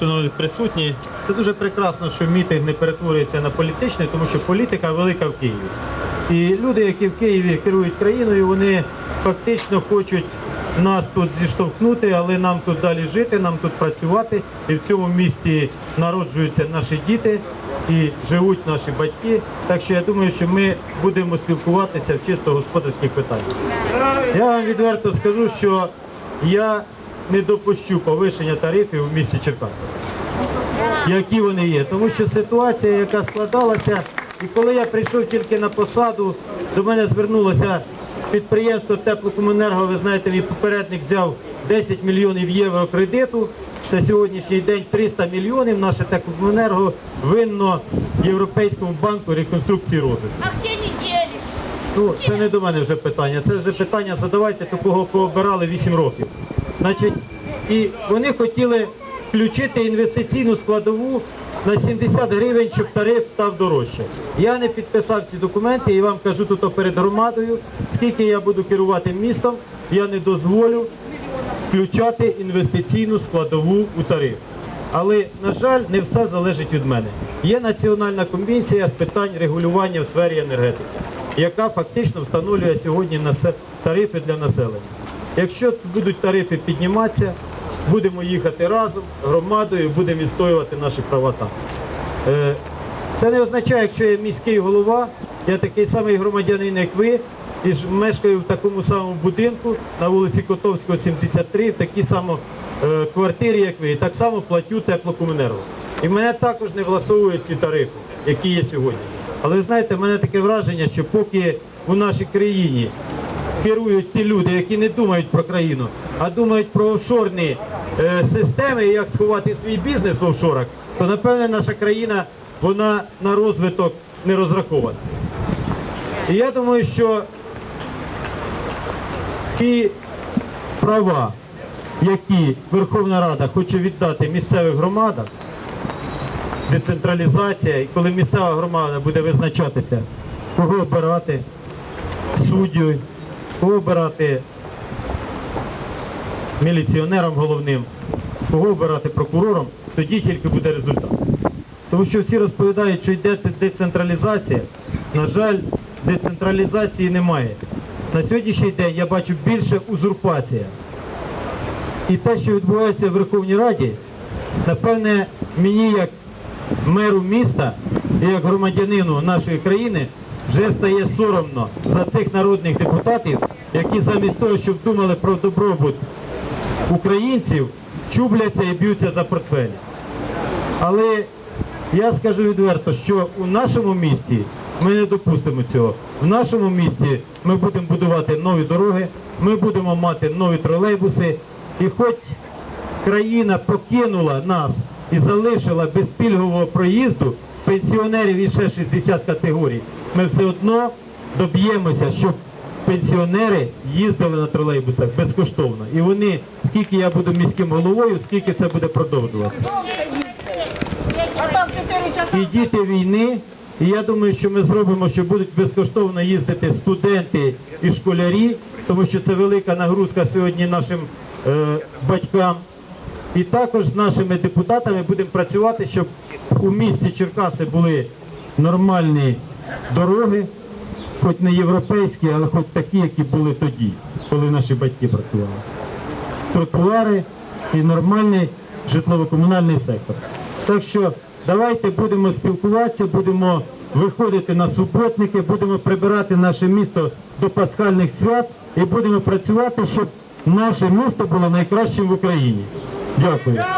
шановні присутні. Це дуже прекрасно, що мітинг не перетворюється на політичний, тому що політика велика в Києві. І люди, які в Києві керують країною, вони фактично хочуть нас тут зіштовхнути, але нам тут далі жити, нам тут працювати. І в цьому місті народжуються наші діти і живуть наші батьки. Так що я думаю, що ми будемо спілкуватися в чисто господарських питаннях. Я вам відверто скажу, що я не допущу повищення тарифів в місті Черкаси, які вони є. Тому що ситуація, яка складалася, і коли я прийшов тільки на посаду, до мене звернулося підприємство Теплокомунерго. Ви знаєте, мій попередник взяв 10 мільйонів євро кредиту. Це сьогоднішній день 300 мільйонів. Наше Теплокомунерго винно Європейському банку реконструкції розвитку. А где не делишь? Ну, це не до мене вже питання. Це вже питання задавайте такого, кого обирали 8 років. Значить, і вони хотіли включити інвестиційну складову на 70 гривень, щоб тариф став дорожче. Я не підписав ці документи і вам кажу тут перед громадою, скільки я буду керувати містом, я не дозволю включати інвестиційну складову у тариф. Але, на жаль, не все залежить від мене. Є національна комісія з питань регулювання в сфері енергетики, яка фактично встановлює сьогодні тарифи для населення. Якщо будуть тарифи підніматися, будемо їхати разом, громадою, будемо відстоювати наші права там. Е, Це не означає, якщо я міський голова, я такий самий громадянин, як ви, і ж мешкаю в такому самому будинку на вулиці Котовського, 73, в такій само е, квартирі, як ви, і так само платю теплокомунерго. І мене також не власовують ці тарифи, які є сьогодні. Але знаєте, в мене таке враження, що поки у нашій країні керують ті люди, які не думають про країну, а думають про офшорні е, системи і як сховати свій бізнес в офшорах, то напевне наша країна вона на розвиток не розрахована. І я думаю, що ті права, які Верховна Рада хоче віддати місцевих громадам, децентралізація, і коли місцева громада буде визначатися, кого обирати суддю, кого обирати міліціонером головним, кого обирати прокурором, тоді тільки буде результат. Тому що всі розповідають, що йде децентралізація. На жаль, децентралізації немає. На сьогоднішній день я бачу більше узурпація. І те, що відбувається в Верховній Раді, напевне, мені як меру міста і як громадянину нашої країни вже стає соромно за цих народних депутатів, які замість того, щоб думали про добробут українців, чубляться і б'ються за портфелі. Але я скажу відверто, що у нашому місті ми не допустимо цього. В нашому місті ми будемо будувати нові дороги, ми будемо мати нові тролейбуси. І хоч країна покинула нас і залишила без пільгового проїзду пенсіонерів і ще 60 категорій, ми все одно доб'ємося, щоб пенсіонери їздили на тролейбусах безкоштовно. І вони, скільки я буду міським головою, скільки це буде продовжуватися А там 4 часа. і діти війни. І я думаю, що ми зробимо, що будуть безкоштовно їздити студенти і школярі, тому що це велика нагрузка сьогодні нашим е, батькам. І також з нашими депутатами будемо працювати, щоб у місті Черкаси були нормальні дороги, хоч не європейські, але хоч такі, які були тоді, коли наші батьки працювали. Тротуари і нормальний житлово-комунальний сектор. Так що давайте будемо спілкуватися, будемо виходити на суботники, будемо прибирати наше місто до пасхальних свят і будемо працювати, щоб наше місто було найкращим в Україні. Pampa.